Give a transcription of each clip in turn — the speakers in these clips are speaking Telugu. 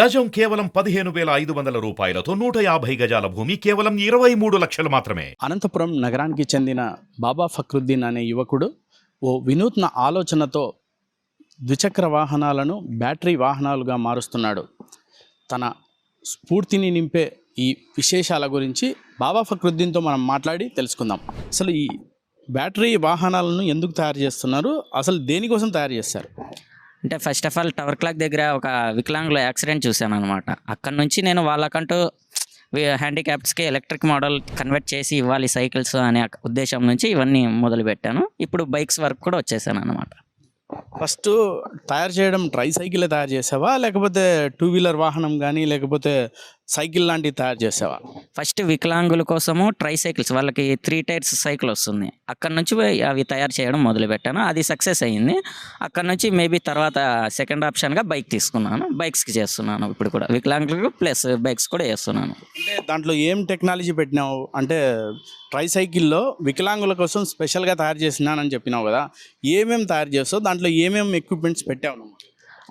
గజం కేవలం పదిహేను వేల ఐదు వందల రూపాయలతో నూట యాభై గజాల భూమి కేవలం ఇరవై మూడు లక్షలు మాత్రమే. అనంతపురం నగరానికి చెందిన బాబా ఫక్రుద్దీన్ అనే యువకుడు ఓ వినూత్న ఆలోచనతో ద్విచక్ర వాహనాలను బ్యాటరీ వాహనాలుగా మారుస్తున్నాడు. తన స్ఫూర్తిని నింపే ఈ విశేషాల గురించి బాబా ఫక్రుద్దీన్తో మనం మాట్లాడి తెలుసుకుందాం. అసలు ఈ బ్యాటరీ వాహనాలను ఎందుకు తయారు చేస్తున్నారు? అసలు దేనికోసం తయారు చేస్తారు? అంటే first of all tower clock దగ్గర ఒక వికలాంగుల యాక్సిడెంట్ చూశాను అనమాట అక్కడ నుంచి నేను వాళ్ళకంటూ హ్యాండిక్యాప్స్కి ఎలక్ట్రిక్ మోడల్ కన్వర్ట్ చేసి ఇవ్వాలి సైకిల్స్ అనే ఉద్దేశం నుంచి ఇవన్నీ మొదలుపెట్టాను. ఇప్పుడు బైక్స్ వరకు కూడా వచ్చేసాను అనమాట ఫస్ట్ తయారు చేయడం ట్రై సైకిలే తయారు చేసావా? లేకపోతే టూ వీలర్ వాహనం కానీ లేకపోతే సైకిల్ లాంటివి తయారు చేసావా? ఫస్ట్ వికలాంగుల కోసము ట్రై సైకిల్స్ వాళ్ళకి త్రీ టైర్స్ సైకిల్ వస్తుంది. అక్కడ నుంచి అవి తయారు చేయడం మొదలుపెట్టాను. అది సక్సెస్ అయ్యింది అక్కడ నుంచి మేబీ తర్వాత సెకండ్ ఆప్షన్గా బైక్ తీసుకున్నాను. బైక్స్కి చేస్తున్నాను ఇప్పుడు కూడా. వికలాంగులకు ప్లస్ బైక్స్ కూడా చేస్తున్నాను. అంటే దాంట్లో ఏం టెక్నాలజీ పెట్టినావు? అంటే ట్రై సైకిల్లో వికలాంగుల కోసం స్పెషల్గా తయారు చేసినానని చెప్పినావు కదా. ఏమేమి తయారు చేస్తావు? దాంట్లో ఏమేమి ఎక్విప్మెంట్స్ పెట్టావు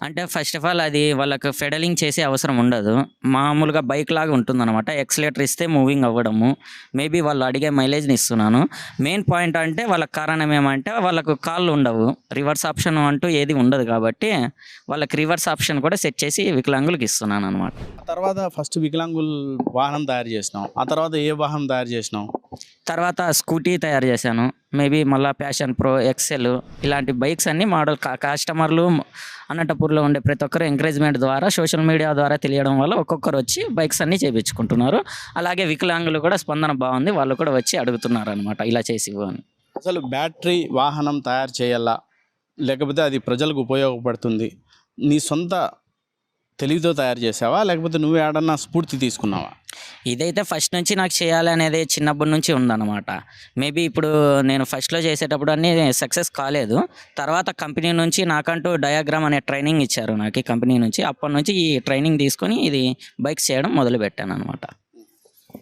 అంటే ఫస్ట్ ఆఫ్ ఆల్ అది వాళ్ళకు ఫెడలింగ్ చేసే అవసరం ఉండదు. మామూలుగా బైక్ లాగా ఉంటుందన్నమాట. ఎక్సలేటర్ ఇస్తే మూవింగ్ అవ్వడము. మేబీ వాళ్ళు అడిగే మైలేజ్ని ఇస్తున్నాను. మెయిన్ పాయింట్ అంటే వాళ్ళకి కారణం ఏమంటే వాళ్ళకు కాళ్ళు ఉండవు. రివర్స్ ఆప్షన్ అంటూ ఏది ఉండదు కాబట్టి వాళ్ళకి రివర్స్ ఆప్షన్ కూడా సెట్ చేసి వికలాంగులకు ఇస్తున్నాను అనమాట తర్వాత ఫస్ట్ వికలాంగుల వాహనం తయారు చేసినావు. ఆ తర్వాత ఏ వాహనం తయారు చేసినావు? తర్వాత స్కూటీ తయారు చేశాను. మేబీ మళ్ళీ ప్యాషన్ ప్రో ఎక్సెల్ ఇలాంటి బైక్స్ అన్ని మోడల్ కస్టమర్లు అనంతపూర్లో ఉండే ప్రతి ఒక్కరు ఎంకరేజ్మెంట్ ద్వారా సోషల్ మీడియా ద్వారా తెలియడం వల్ల ఒక్కొక్కరు వచ్చి బైక్స్ అన్నీ చేయించుకుంటున్నారు అలాగే వికలాంగులు కూడా స్పందన బాగుంది వాళ్ళు కూడా వచ్చి అడుగుతున్నారు అనమాట ఇలా చేసి అని అసలు బ్యాటరీ వాహనం తయారు చేయాలా? లేకపోతే అది ప్రజలకు ఉపయోగపడుతుంది. నీ సొంత తెలివితో తయారు చేసావా? లేకపోతే నువ్వు ఏడన్నా స్ఫూర్తి తీసుకున్నావా? ఇదైతే ఫస్ట్ నుంచి నాకు చేయాలి అనేది చిన్నప్పటి నుంచి ఉందన్నమాట. మేబీ ఇప్పుడు నేను ఫస్ట్లో చేసేటప్పుడు అన్నీ సక్సెస్ కాలేదు. తర్వాత కంపెనీ నుంచి నాకంటూ డయాగ్రామ్ అనే ట్రైనింగ్ ఇచ్చారు నాకు కంపెనీ నుంచి. అప్పటి నుంచి ఈ ట్రైనింగ్ తీసుకొని ఇది బైక్స్ చేయడం మొదలు పెట్టాను అనమాట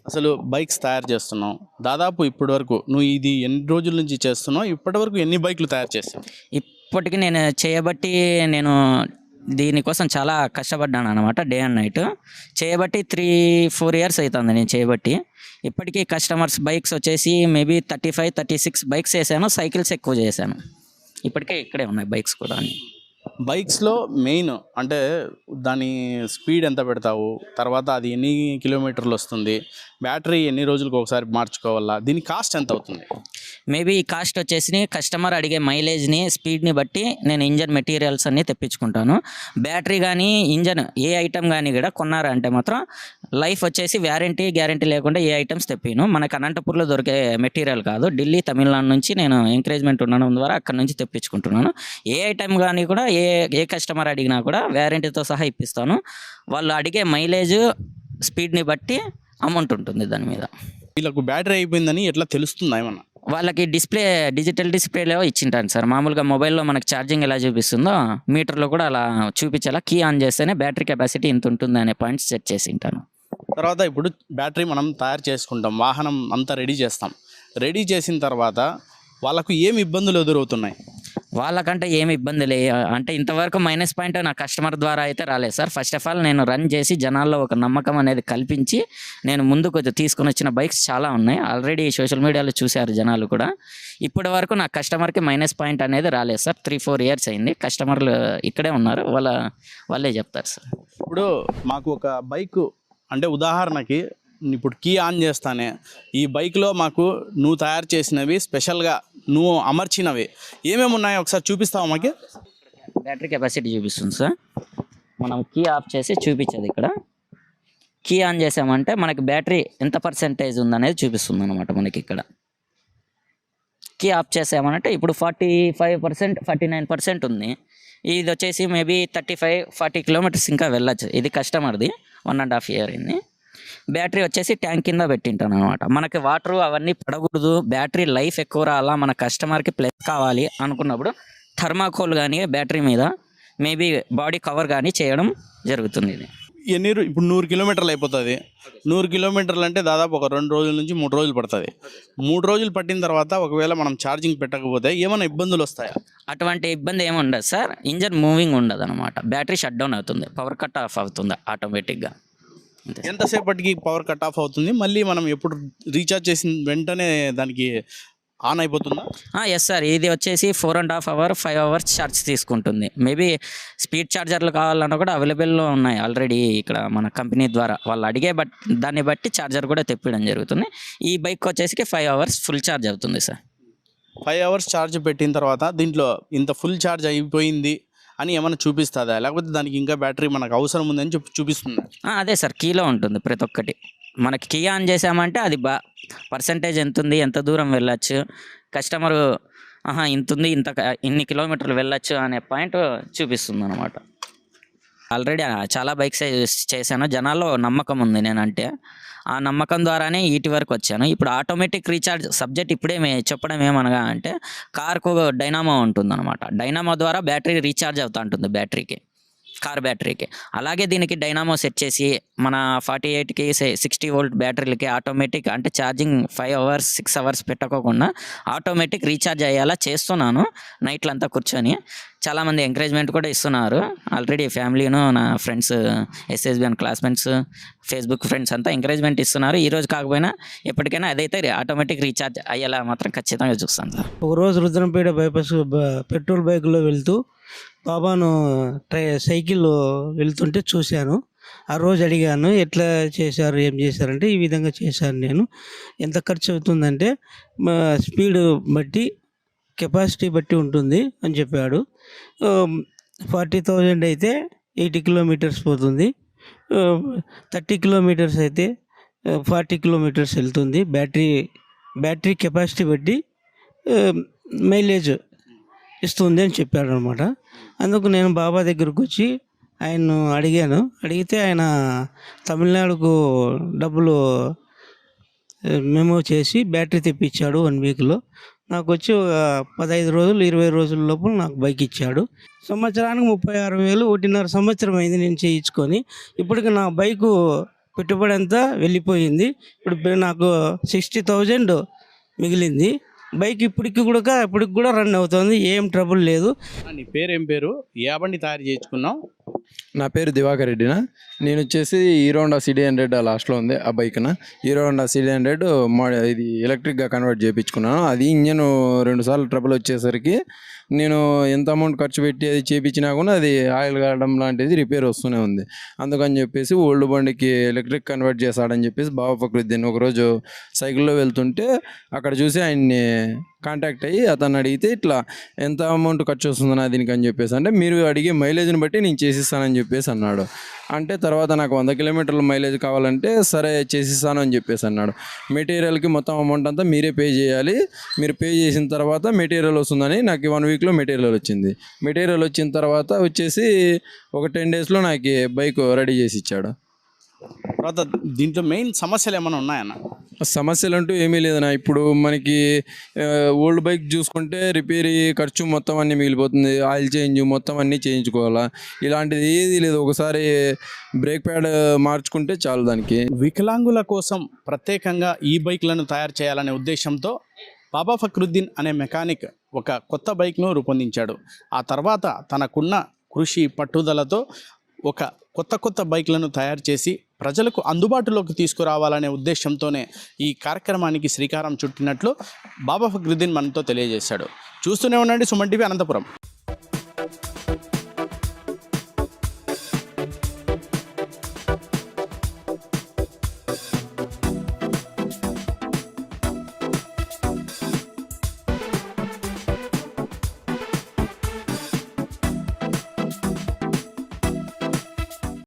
అసలు బైక్స్ తయారు చేస్తున్నావు. దాదాపు ఇప్పటి వరకు నువ్వు ఇది ఎన్ని రోజుల నుంచి చేస్తున్నావు? ఇప్పటి వరకు ఎన్ని బైక్లు తయారు చేస్తావు ఇప్పటికి నేను చేయబట్టి నేను దీనికోసం చాలా కష్టపడ్డాను అనమాట డే అండ్ నైట్. చేయబట్టి త్రీ ఫోర్ ఇయర్స్ అవుతుంది నేను చేయబట్టి ఇప్పటికీ కస్టమర్స్ బైక్స్ వచ్చేసి maybe thirty five thirty six bikes వేసాను సైకిల్స్ ఎక్కువ చేశాను. ఇప్పటికే ఇక్కడే ఉన్నాయి బైక్స్ కూడా బైక్స్లో మెయిన్ అంటే దాని స్పీడ్ ఎంత పెడతావు? తర్వాత అది ఎన్ని కిలోమీటర్లు వస్తుంది? బ్యాటరీ ఎన్ని రోజులకు ఒకసారి మార్చుకోవాలా? దీని కాస్ట్ ఎంత అవుతుంది? మేబీ ఈ కాస్ట్ వచ్చేసి కస్టమర్ అడిగే మైలేజ్ని స్పీడ్ని బట్టి నేను ఇంజన్ మెటీరియల్స్ అన్నీ తెప్పించుకుంటాను. బ్యాటరీ కానీ ఇంజన్ ఏ ఐటమ్ కానీ కూడా కొన్నారంటే మాత్రం లైఫ్ వచ్చేసి వ్యారంటీ గ్యారంటీ లేకుండా ఏ ఐటమ్స్ తెప్పిను మనకు అనంతపూర్లో దొరికే మెటీరియల్ కాదు. ఢిల్లీ తమిళనాడు నుంచి నేను ఎంకరేజ్మెంట్ ఉండడం ద్వారా అక్కడ నుంచి తెప్పించుకుంటున్నాను. ఏ ఐటమ్ కానీ కూడా ఏ ఏ కస్టమర్ అడిగినా కూడా వ్యారంటీతో సహా ఇప్పిస్తాను. వాళ్ళు అడిగే మైలేజ్ స్పీడ్ని బట్టి అమౌంట్ ఉంటుంది దాని మీద. వీళ్ళకు బ్యాటరీ అయిపోయిందని ఎట్లా తెలుస్తుందా ఏమన్నా? వాళ్ళకి డిస్ప్లే డిజిటల్ డిస్ప్లేలో ఇచ్చింటాను సార్. మామూలుగా మొబైల్లో మనకి ఛార్జింగ్ ఎలా చూపిస్తుందో మీటర్లో కూడా అలా చూపించేలా కీ ఆన్ చేస్తేనే బ్యాటరీ కెపాసిటీ ఇంత ఉంటుంది అనే పాయింట్స్ సెట్ చేసి ఉంటాను. తర్వాత ఇప్పుడు బ్యాటరీ మనం తయారు చేసుకుంటాం వాహనం అంతా రెడీ చేస్తాం. రెడీ చేసిన తర్వాత వాళ్ళకు ఏమి ఇబ్బందులు ఎదురవుతున్నాయి? వాళ్ళకంటే ఏమి ఇబ్బంది లే అంటే ఇంతవరకు మైనస్ పాయింట్ నా కస్టమర్ ద్వారా అయితే రాలేదు. సార్ ఫస్ట్ ఆఫ్ ఆల్ నేను రన్ చేసి జనాల్లో ఒక నమ్మకం అనేది కల్పించి నేను ముందుకు తీసుకుని వచ్చిన బైక్స్ చాలా ఉన్నాయి. ఆల్రెడీ సోషల్ మీడియాలో చూశారు జనాలు కూడా. ఇప్పటి వరకు నా కస్టమర్కి మైనస్ పాయింట్ అనేది రాలేదు సార్ త్రీ ఫోర్ ఇయర్స్ అయింది. కస్టమర్లు ఇక్కడే ఉన్నారు. వాళ్ళ వాళ్ళే చెప్తారు సార్ ఇప్పుడు మాకు ఒక బైక్ అంటే ఉదాహరణకి ఇప్పుడు కీ ఆన్ చేస్తానే. ఈ బైక్లో మాకు నువ్వు తయారు చేసినవి స్పెషల్గా నువ్వు అమర్చినవి. ఏమేమి ఉన్నాయో ఒకసారి చూపిస్తావా మాకు? బ్యాటరీ కెపాసిటీ చూపిస్తుంది సార్. మనం కీ ఆఫ్ చేసి చూపించేది ఇక్కడ. కీ ఆన్ చేసామంటే మనకి బ్యాటరీ ఎంత పర్సెంటేజ్ ఉందనేది చూపిస్తుంది అనమాట మనకి ఇక్కడ. కీ ఆఫ్ చేసామంటే ఇప్పుడు forty five percent forty nine percent ఉంది. ఇది వచ్చేసి maybe thirty five forty kilometres ఇంకా వెళ్ళచ్చు. ఇది కస్టమర్ది. వన్ అండ్ హాఫ్ ఇయర్ అయింది. బ్యాటరీ వచ్చేసి ట్యాంక్ కింద పెట్టింటాను అనమాట మనకి వాటర్ అవన్నీ పడకూడదు బ్యాటరీ లైఫ్ ఎక్కువ రావాలా మన కస్టమర్కి ప్లస్ కావాలి అనుకున్నప్పుడు థర్మాకోల్ కానీ బ్యాటరీ మీద మేబీ బాడీ కవర్ కానీ చేయడం జరుగుతుంది ఇది. ఎన్ని ఇప్పుడు నూరు కిలోమీటర్లు అయిపోతుంది. నూరు కిలోమీటర్లు అంటే దాదాపు ఒక రెండు రోజుల నుంచి మూడు రోజులు పడుతుంది. మూడు రోజులు పట్టిన తర్వాత ఒకవేళ మనం ఛార్జింగ్ పెట్టకపోతే ఏమైనా ఇబ్బందులు వస్తాయా? అటువంటి ఇబ్బంది ఏమి ఉండదు సార్. ఇంజన్ మూవింగ్ ఉండదు అనమాట బ్యాటరీ షట్ డౌన్ అవుతుంది. పవర్ కట్ ఆఫ్ అవుతుంది ఆటోమేటిక్గా. ఎంతసేపటికి పవర్ కట్ ఆఫ్ అవుతుంది? మళ్ళీ మనం ఎప్పుడు రీఛార్జ్ చేసిన వెంటనే దానికి ఆన్ అయిపోతుందా? Yes sir. ఇది వచ్చేసి four and half hour five hours charge తీసుకుంటుంది. మేబీ స్పీడ్ ఛార్జర్లు కావాలన్నా కూడా అవైలబుల్లో ఉన్నాయి ఆల్రెడీ ఇక్కడ మన కంపెనీ ద్వారా. వాళ్ళు అడిగే బట్ దాన్ని బట్టి ఛార్జర్ కూడా తెప్పించడం జరుగుతుంది. ఈ బైక్ వచ్చేసి ఫైవ్ అవర్స్ ఫుల్ ఛార్జ్ అవుతుంది సార్. ఫైవ్ అవర్స్ ఛార్జ్ పెట్టిన తర్వాత దీంట్లో ఇంత ఫుల్ ఛార్జ్ అయిపోయింది అని ఏమైనా చూపిస్తుందా? లేకపోతే దానికి ఇంకా బ్యాటరీ మనకు అవసరం ఉందని చెప్పి చూపిస్తుంది? అదే సార్ కీలో ఉంటుంది ప్రతి ఒక్కటి. మనకి కీ ఆన్ చేసామంటే అది బా పర్సంటేజ్ ఎంత ఉంది ఎంత దూరం వెళ్ళచ్చు కస్టమరు ఆహా ఇంత ఉంది ఇంత ఇన్ని కిలోమీటర్లు వెళ్ళొచ్చు అనే పాయింట్ చూపిస్తుంది అనమాట ఆల్రెడీ చాలా బైక్స్ చేశాను. జనాల్లో నమ్మకం ఉంది నేనంటే. ఆ నమ్మకం ద్వారానే వీటి వరకు వచ్చాను. ఇప్పుడు ఆటోమేటిక్ రీఛార్జ్ సబ్జెక్ట్ ఇప్పుడే మే- చెప్పడం ఏమనగా అంటే కార్కు డైనామో ఉంటుంది అనమాట డైనామో ద్వారా బ్యాటరీ రీఛార్జ్ అవుతూ ఉంటుంది బ్యాటరీకి. కార్ బ్యాటరీకి. అలాగే దీనికి డైనామో సెట్ చేసి మన ఫార్టీ ఎయిట్కి సిక్స్టీ వోల్ట్ బ్యాటరీలకి ఆటోమేటిక్ అంటే charging five hours six hours పెట్టుకోకుండా ఆటోమేటిక్ రీఛార్జ్ అయ్యేలా చేస్తున్నాను నైట్లంతా కూర్చొని. చాలామంది ఎంకరేజ్మెంట్ కూడా ఇస్తున్నారు. ఆల్రెడీ ఫ్యామిలీను నా friends SSBN classmates Facebook friends అంతా ఎంకరేజ్మెంట్ ఇస్తున్నారు. ఈ రోజు కాకపోయినా ఎప్పటికైనా అదైతే ఆటోమేటిక్ రీఛార్జ్ అయ్యేలా మాత్రం ఖచ్చితంగా చూస్తాను సార్. ఒకరోజు రుద్రంపేట బైపాస్ పెట్రోల్ బైక్లో వెళ్తూ బాబాను ట్రై సైకిల్ వెళ్తుంటే చూశాను. ఆ రోజు అడిగాను ఎట్లా చేశారు ఏం చేశారంటే ఈ విధంగా చేశాను నేను. ఎంత ఖర్చు అవుతుందంటే మా స్పీడ్ బట్టి కెపాసిటీ బట్టి ఉంటుంది అని చెప్పాడు. ఫార్టీ థౌజండ్ అయితే ఎయిటీ కిలోమీటర్స్ పోతుంది. థర్టీ కిలోమీటర్స్ అయితే ఫార్టీ కిలోమీటర్స్ వెళ్తుంది. బ్యాటరీ బ్యాటరీ కెపాసిటీ బట్టి మైలేజ్ ఇస్తుంది అని చెప్పాడు అనమాట అందుకు నేను బాబా దగ్గరకు వచ్చి ఆయన్ను అడిగాను. అడిగితే ఆయన తమిళనాడుకు డబ్బులు మెమో చేసి బ్యాటరీ తెప్పించాడు వన్ వీక్లో. నాకు వచ్చి ఒక పదహైదు రోజులు ఇరవై రోజుల లోపల నాకు బైక్ ఇచ్చాడు. సంవత్సరానికి ముప్పై ఆరు వేలు ఒకటిన్నర సంవత్సరం అయింది నేను చేయించుకొని. ఇప్పటికి నా బైకు పెట్టుబడి అంతా వెళ్ళిపోయింది. ఇప్పుడు నాకు సిక్స్టీ థౌజండ్ మిగిలింది. బైక్ ఇప్పటికి కూడా ఇప్పటికి కూడా రన్ అవుతుంది. ఏం ట్రబుల్ లేదు. నీ పేరు ఏం పేరు? ఏ బండి తయారు చేయించుకున్నావు. నా పేరు దివాకర్ రెడ్డినా. నేను వచ్చేసి హీరో హోండా సిడీ హండ్రెడ్ లాస్ట్లో ఉంది ఆ బైక్న. హీరో హోండా సిటీ హండ్రెడ్ ఇది ఎలక్ట్రిక్గా కన్వర్ట్ చేయించుకున్నాను అది ఇంజన్ రెండుసార్లు ట్రబుల్ వచ్చేసరికి నేను ఎంత అమౌంట్ ఖర్చు పెట్టి అది చేయించినా కూడా అది ఆయిల్ కావడం లాంటిది రిపేర్ వస్తూనే ఉంది. అందుకని చెప్పేసి ఓల్డ్ బండికి ఎలక్ట్రిక్ కన్వర్ట్ చేశాడని చెప్పేసి బాబా ఫక్రుద్దీన్ ఒకరోజు సైకిల్లో వెళ్తుంటే అక్కడ చూసి ఆయన్ని కాంటాక్ట్ అయ్యి అతను అడిగితే ఇట్లా ఎంత అమౌంట్ ఖర్చు వస్తుందన్నా దీనికి అని చెప్పేసి అంటే మీరు అడిగే మైలేజ్ని బట్టి నేను చేసి చేసిస్తానని చెప్పేసి అన్నాడు. అంటే తర్వాత నాకు వంద కిలోమీటర్ల మైలేజ్ కావాలంటే సరే చేసిస్తాను అని చెప్పేసి అన్నాడు. మెటీరియల్కి మొత్తం అమౌంట్ అంతా మీరే పే చేయాలి. మీరు పే చేసిన తర్వాత మెటీరియల్ వస్తుందని నాకు వన్ వీక్లో మెటీరియల్ వచ్చింది. మెటీరియల్ వచ్చిన తర్వాత వచ్చేసి ఒక టెన్ డేస్లో నాకు బైక్ రెడీ చేసి ఇచ్చాడు. తర్వాత దీంట్లో మెయిన్ సమస్యలు ఏమైనా ఉన్నాయన్న? సమస్యలు అంటూ ఏమీ లేదన్నా. ఇప్పుడు మనకి ఓల్డ్ బైక్ చూసుకుంటే రిపేర్ ఖర్చు మొత్తం అన్నీ మిగిలిపోతుంది. ఆయిల్ చేంజ్ మొత్తం అన్నీ చేయించుకోవాలా? ఇలాంటిది ఏది లేదు. ఒకసారి బ్రేక్ ప్యాడ్ మార్చుకుంటే చాలు దానికి. వికలాంగుల కోసం ప్రత్యేకంగా ఈ బైక్లను తయారు చేయాలనే ఉద్దేశంతో బాబా ఫక్రుద్దీన్ అనే మెకానిక్ ఒక కొత్త బైక్ను రూపొందించాడు. ఆ తర్వాత తనకున్న కృషి పట్టుదలతో ఒక కొత్త కొత్త బైక్లను తయారు చేసి ప్రజలకు అందుబాటులోకి తీసుకురావాలనే ఉద్దేశంతోనే ఈ కార్యక్రమానికి శ్రీకారం చుట్టినట్లు బాబా ఫక్రుద్దీన్ మనతో తెలియజేశాడు. చూస్తూనే ఉండండి సుమన్ టీవీ అనంతపురం.